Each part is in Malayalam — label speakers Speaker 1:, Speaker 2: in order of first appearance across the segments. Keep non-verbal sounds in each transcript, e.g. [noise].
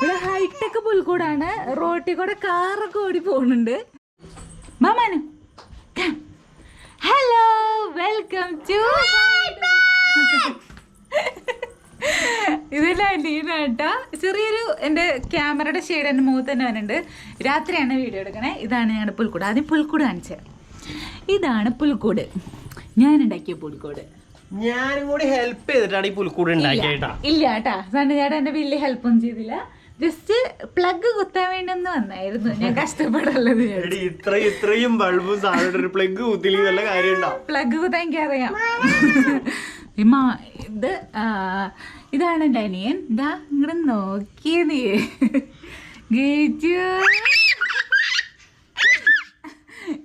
Speaker 1: ഇവിടെ ഹൈടെക് പുൽക്കൂടാണ്. റോട്ടിൽ കൂടെ കാറൊക്കെ ഓടി പോകുന്നുണ്ട് മാമാനു ഹലോ വെൽക്കം ടു ഇതെല്ലാം എന്റെ കേട്ടാ ചെറിയൊരു എന്റെ ക്യാമറയുടെ ഷെയ്ഡ് എന്റെ മുഖത്ത് തന്നെ വരുന്നുണ്ട് രാത്രിയാണ് വീഡിയോ എടുക്കണേ. ഇതാണ് ഞങ്ങളുടെ പുൽക്കൂട്. ആദ്യം പുൽക്കൂട് കാണിച്ചത് ഇതാണ് പുൽക്കൂട്. ഞാൻ ഉണ്ടാക്കിയ പുൽക്കൂട്.
Speaker 2: ഞാനും കൂടി ഹെൽപ്പ് ചെയ്തിട്ടാണ് ഈ പുൽക്കൂട് ഉണ്ടാക്കിയേട്ടാ
Speaker 1: ഇല്ല കേട്ടാ സണ്ണി ചേട്ടൻ എന്റെ വലിയ ഹെൽപ്പൊന്നും ചെയ്തില്ല. ജസ്റ്റ് പ്ലഗ് കുത്താൻ വേണ്ടി ഒന്ന് വന്നായിരുന്നു. ഞാൻ [laughs] കഷ്ടപ്പെടല്ലത്
Speaker 2: എടി ഇത്ര ഇത്രയും ബൾബും സാധനം ഒരു പ്ലഗ് കുത്തിലി നല്ല കാര്യം
Speaker 1: പ്ലഗ് കുത്താൻ എനിക്കറിയാം [laughs] ഇമ്മ ഇത് ഇതാണ് എന്റെ അനിയൻ. ഇതാ ഇങ്ങോട്ട് നോക്കിയേ നീ. [laughs] ഗേജു.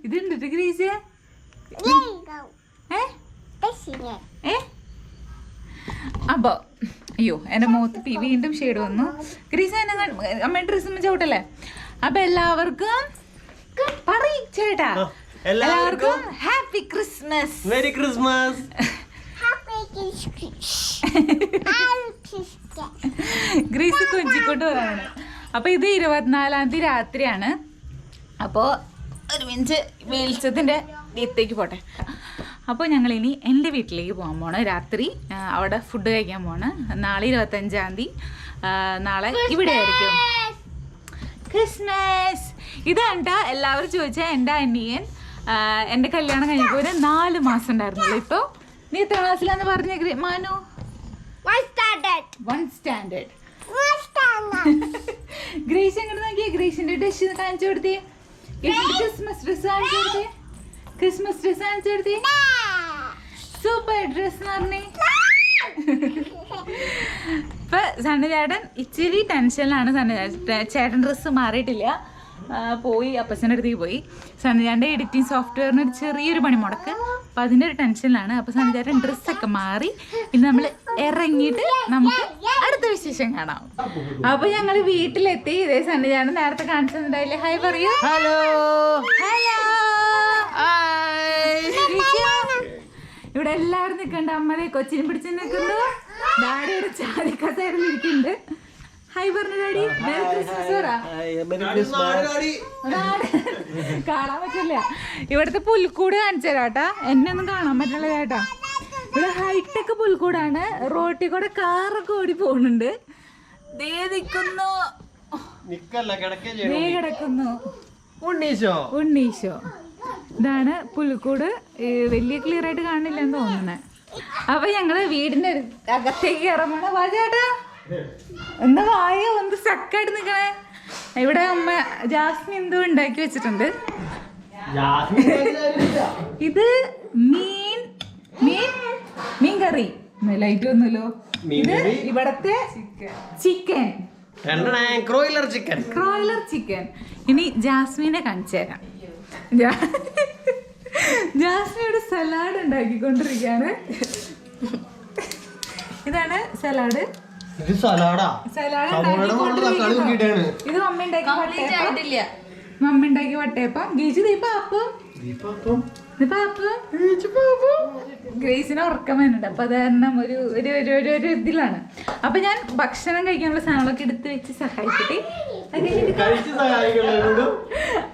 Speaker 1: ഇതുണ്ട് ഗ്രീസ്? ഏ? ഏ? അപ്പൊ അയ്യോ എന്റെ മുഖത്ത് പി വീണ്ടും ഷെയ്ഡ് വന്നു. ഗ്രീസ് എന്നെ അമ്മയുടെ ഡ്രസ്സ് ചവിട്ടല്ലേ? അപ്പൊ എല്ലാവർക്കും പറയും ചേട്ടാ.
Speaker 2: എല്ലാവർക്കും
Speaker 1: ഹാപ്പി ക്രിസ്മസ്
Speaker 2: വെരി ക്രിസ്മസ്
Speaker 1: ഗ്രീസ് കൊഞ്ചിക്കോട്ട് പറയാണ് അപ്പൊ ഇത് ഇരുപത്തിനാലാം തീയതി രാത്രിയാണ്. അപ്പോ ഒരു മിനിറ്റ് വെളിച്ചത്തിന്റെ ഇത്തേക്ക് പോട്ടെ. അപ്പോൾ ഞങ്ങൾ ഇനി എന്റെ വീട്ടിലേക്ക് പോകാൻ പോണ് രാത്രി അവിടെ ഫുഡ് കഴിക്കാൻ പോണ് നാളെ ഇരുപത്തഞ്ചാം തീയതി നാളെ ഇവിടെ ആയിരിക്കും. ക്രിസ്മസ് ഇതാണ് എല്ലാവരും ചോദിച്ച എന്റെ അനിയൻ എന്റെ കല്യാണം കഴിഞ്ഞപ്പോൾ ഒരു നാല് മാസം ഉണ്ടായിരുന്നുള്ളൂ. ഇപ്പോൾ നീ എത്ര ക്ലാസ്സിലാന്ന് പറഞ്ഞ Manu? One standard one Grace എങ്ങനെ നോക്കിയേ ഗ്രേസിന്റെ ഡ്രസ് കാണിച്ചു കൊടുത്തേ. ക്രിസ്മസ് ഡ്രസ് കാണിച്ചു കൊടുത്തേ. ക്രിസ്മസ് ഡ്രസ് കാണിച്ചു കൊടുത്തേ സൂപ്പർ ഡ്രസ് എന്ന് പറഞ്ഞേ. ഇപ്പൊ സണ്ണി ചേട്ടൻ ഇച്ചിരി ടെൻഷനിലാണ് സണ്ണി ചേട്ടൻ ഡ്രസ്സ് മാറിയിട്ടില്ല. പോയി അപ്പച്ചന്റെ അടുത്തേക്ക് പോയി. സണ്ണി ചേട്ടന്റെ എഡിറ്റിംഗ് സോഫ്റ്റ്വെയറിന് ഒരു ചെറിയൊരു പണി മുടക്ക്. അപ്പം അതിന്റെ ഒരു ടെൻഷനിലാണ് അപ്പോൾ സണ്ണി ചേട്ടൻ ഡ്രസ്സൊക്കെ മാറി. പിന്നെ നമ്മൾ ഇറങ്ങിയിട്ട് നമുക്ക് അടുത്ത വിശേഷം കാണാം. അപ്പോൾ ഞങ്ങൾ വീട്ടിലെത്തി. ഇതേ സണ്ണി നേരത്തെ കാണിച്ചിട്ടുണ്ടായില്ലേ ഹായ് പറയൂ.
Speaker 2: ഹലോ
Speaker 1: ഹലോ ഇവിടെ എല്ലാവരും നിൽക്കണ്ട അമ്മതെ കൊച്ചിനെ പിടിച്ച് നിൽക്കുന്നു. ഡാഡി ഒരു ചാടി ഇരിക്കുന്നുണ്ട്. ഹായ് പറഞ്ഞു ഡാഡി? മെറി ക്രിസ്മസ് [laughs] കാണാൻ പറ്റില്ല. ഇവിടുത്തെ പുൽക്കൂട് കാണിച്ചു തരാട്ടാ എന്നെ ഒന്നും കാണാൻ പറ്റില്ല ചേട്ടാ ഇവിടെ ഹൈടെക് പുൽക്കൂടാണ്. റോട്ടിൽ കൂടെ കാറൊക്കെ ഓടി പോകുന്നുണ്ട്. ദേ നിൽക്കുന്നു
Speaker 2: നിക്കല്ല കിടക്കേ
Speaker 1: ദേ കിടക്കുന്നു.
Speaker 2: ഉണ്ണീശോ?
Speaker 1: ഉണ്ണീശോ. ഇതാണ് പുൽക്കൂട്. വലിയ ക്ലിയർ ആയിട്ട് കാണില്ല എന്ന് തോന്നുന്നത് അപ്പൊ ഞങ്ങൾ വീടിന്റെ ഒരു അകത്തേക്ക് ഇറങ്ങണം വാ ചേട്ടാ എന്താ വായ ഒന്ന് സക്കായിട്ട് നിക്കണേ ഇവിടെ അമ്മ ജാസ്മിൻ എന്തോ ഉണ്ടാക്കി വെച്ചിട്ടുണ്ട്. ഇത് മീൻ മീൻ മീൻ കറി. ലൈറ്റ് ഒന്നുമല്ലോ ഇത് ഇവിടത്തെ chicken
Speaker 2: broiler chicken
Speaker 1: broiler chicken ഇനി ജാസ്മിനെ കാണിച്ചു തരാം. ജാസ്മിയുടെ സലാഡ് ഉണ്ടാക്കിക്കൊണ്ടിരിക്കുകയാണ്. ഇതാണ് സലാഡ്.
Speaker 2: ഇത് സലാഡാ.
Speaker 1: സലാഡ്. ഇത് മമ്മി ഉണ്ടാക്കി മമ്മി ഉണ്ടാക്കി വട്ടയപ്പം ഗീജു ദീപ അപ്പം ഇത് പാപ്പം. ഗ്രേസിനെ ഉറക്കം വരുന്നുണ്ട്. അപ്പൊ അത് കാരണം ഒരു ഒരു ഒരു ഒരു ഒരു ഇതിലാണ്. അപ്പൊ ഞാൻ ഭക്ഷണം കഴിക്കാനുള്ള സാധനങ്ങളൊക്കെ എടുത്ത് വെച്ച് സഹായിച്ചിട്ട്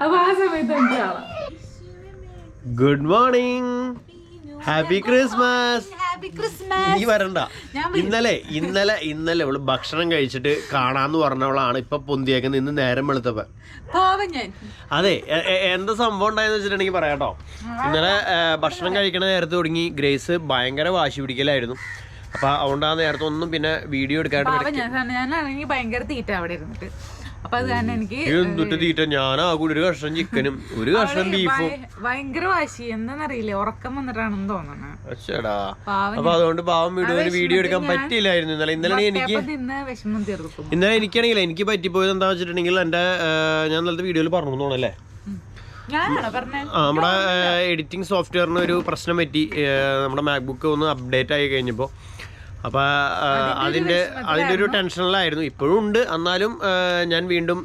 Speaker 1: അപ്പൊ ആ സമയത്ത് കാണാം.
Speaker 2: Good morning happy Christmas
Speaker 1: happy
Speaker 2: നീ
Speaker 1: ക്രിസ്മസ്
Speaker 2: വരണ്ട.
Speaker 1: ഞാൻ
Speaker 2: ഇന്നലെ ഇന്നലെ ഇന്നലെ അവൾ ഭക്ഷണം കഴിച്ചിട്ട് കാണാന്ന് പറഞ്ഞവളാണ് ഇപ്പൊ പൊന്തിയേക്കുന്നത് ഇന്ന് നേരം വെളുത്തപ്പ
Speaker 1: പാവം ഞാൻ.
Speaker 2: അതെ എന്താ സംഭവം ഉണ്ടായെന്ന് വെച്ചിട്ടുണ്ടെങ്കിൽ പറയാട്ടോ. ഇന്നലെ ഭക്ഷണം കഴിക്കണ നേരത്തെ തുടങ്ങി ഗ്രേസ് ഭയങ്കര വാശി പിടിക്കലായിരുന്നു. അപ്പൊ അതുകൊണ്ട് ആ നേരത്തെ ഒന്നും പിന്നെ വീഡിയോ എടുക്കാണ്ട്
Speaker 1: ഭയങ്കര തീറ്റ അവിടെ ഇരുന്നിട്ട്. അപ്പൊ അത് കാരണം എനിക്ക്
Speaker 2: എന്തിട്ട് തീറ്റ ഞാനാ കൂടി ഒരു കഷ്ണം ചിക്കനും ഒരു കഷ്ണം ബീഫും.
Speaker 1: ഭയ- ഭയങ്കര വാശി. എന്താന്നറിയില്ല? ഉറക്കം വന്നിട്ടാണെന്ന് തോന്നുന്നത്
Speaker 2: അച്ഛടാ അപ്പൊ അതുകൊണ്ട് പാവം വീഡിയോ വീഡിയോ എടുക്കാൻ പറ്റിയില്ലായിരുന്നു. ഇന്നലെ ഇന്നലെ എനിക്ക് ഇന്നലെ എനിക്കാണെങ്കിൽ എനിക്ക് പറ്റിപ്പോയത് എന്താ വെച്ചിട്ടുണ്ടെങ്കിൽ എന്റെ ഞാൻ ഇന്നലത്തെ വീഡിയോയിൽ പറഞ്ഞു തോന്നല്ലേ നമ്മുടെ എഡിറ്റിംഗ് സോഫ്റ്റ്വെയറിന് ഒരു പ്രശ്നം പറ്റി. നമ്മുടെ മാക്ബുക്ക് ഒന്ന് അപ്ഡേറ്റ് ആയി കഴിഞ്ഞപ്പോൾ അപ്പോൾ അതിന്റെ അതിന്റെ ഒരു ടെൻഷനിലായിരുന്നു. ഇപ്പോഴും ഉണ്ട്. എന്നാലും ഞാൻ വീണ്ടും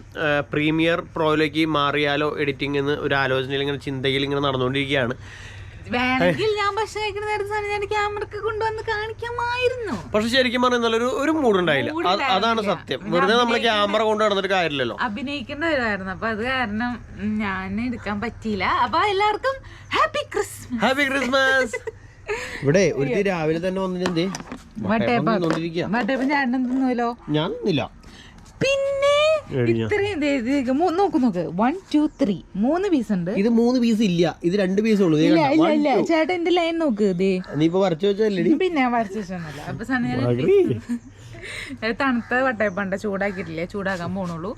Speaker 2: പ്രീമിയർ പ്രോയിലേക്ക് മാറിയാലോ എഡിറ്റിംഗ് എന്ന് ഒരു ആലോചനയിൽ ഇങ്ങനെ ചിന്തയിൽ ഇങ്ങനെ നടന്നുകൊണ്ടിരിക്കുകയാണ്.
Speaker 1: വേണമെങ്കിൽ ഞാൻ ഭക്ഷണം കഴിക്കുന്ന നേരത്തെ സാധനം ഞാൻ ക്യാമറക്ക് കൊണ്ടുവന്ന് കാണിക്കാമായിരുന്നു.
Speaker 2: പക്ഷെ ശരിക്കും പറഞ്ഞാൽ ഒരു ഒരു മൂഡ് ഉണ്ടായില്ല അതാണ് സത്യം. വെറുതെ നമ്മൾ ക്യാമറ കൊണ്ട് നടന്നിട്ട് കാര്യമില്ലല്ലോ.
Speaker 1: അഭിനയിക്കേണ്ടവരായിരുന്നു അപ്പൊ അത് കാരണം ഞാൻ എടുക്കാൻ പറ്റിയില്ല. അപ്പൊ എല്ലാവർക്കും ഹാപ്പി ക്രിസ്മസ്.
Speaker 2: Happy Christmas. ഇവിടെ ഒരു രാവിലെ തന്നെ വന്നിട്ട്
Speaker 1: വട്ടയപ്പം ചേട്ടൻ തിന്നുമല്ലോ
Speaker 2: ഞാൻ നിന്നില്ല
Speaker 1: പിന്നെ ഇത്രയും നോക്ക് നോക്ക്. വൺ ടു ത്രീ മൂന്ന് പീസ് ഉണ്ട്.
Speaker 2: ഇത് മൂന്ന് പീസ് ഇല്ല. ഇത് രണ്ട് പീസ് ഉള്ളൂ.
Speaker 1: ചേട്ടൻ എന്റെ ലൈൻ നോക്ക് ദേ
Speaker 2: നീ ഇപ്പൊ വരച്ചു വെച്ചല്ലേ
Speaker 1: പിന്നെ വരച്ചു വെച്ചൊന്നുമല്ല അപ്പൊ സണ്ണ തണുത്ത വട്ടയപ്പണ്ട ചൂടാക്കിയിട്ടില്ലേ? ചൂടാക്കാൻ പോണുള്ളൂ.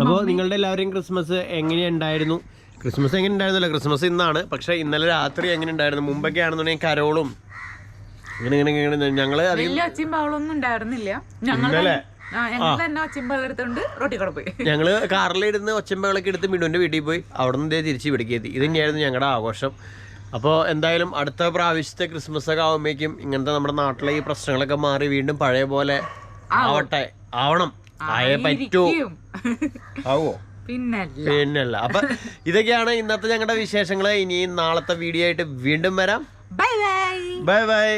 Speaker 2: അപ്പോൾ നിങ്ങളുടെ എല്ലാവരെയും ക്രിസ്മസ് എങ്ങനെയുണ്ടായിരുന്നു? ക്രിസ്മസ് എങ്ങനെ ഉണ്ടായിരുന്നില്ല? ക്രിസ്മസ് ഇന്നാണ്. പക്ഷേ ഇന്നലെ രാത്രി എങ്ങനെ ഉണ്ടായിരുന്നു? മുമ്പൊക്കെ ആണെന്നുണ്ടെങ്കിൽ കരോളും. ഇങ്ങനെ ഇങ്ങനെ ഇങ്ങനെ ഞങ്ങൾ
Speaker 1: വലിയ ഉണ്ടായിരുന്നില്ല.
Speaker 2: ഇന്നലെ?
Speaker 1: ഞങ്ങൾ
Speaker 2: കാറിലിരുന്ന് ഒച്ചമ്പകളൊക്കെ എടുത്ത് മിണ്ടുവിന്റെ വീട്ടിൽ പോയി. അവിടെ നിന്ന് തിരിച്ച് ഇവിടേക്ക് എത്തി. ഇത് തന്നെയായിരുന്നു ഞങ്ങളുടെ ആഘോഷം. അപ്പോൾ എന്തായാലും അടുത്ത പ്രാവശ്യത്തെ ക്രിസ്മസ് ഒക്കെ ആവുമ്പോഴേക്കും ഇങ്ങനത്തെ നമ്മുടെ നാട്ടിലെ ഈ പ്രശ്നങ്ങളൊക്കെ മാറി വീണ്ടും പഴയ പോലെ ആവട്ടെ. ആവണം. ആയേ പറ്റൂ. ആവോ? പിന്നല്ല. അപ്പൊ ഇതൊക്കെയാണ് ഇന്നത്തെ ഞങ്ങളുടെ വിശേഷങ്ങൾ ഇനി നാളത്തെ വീഡിയോ ആയിട്ട് വീണ്ടും വരാം.
Speaker 1: Bye bye
Speaker 2: bye bye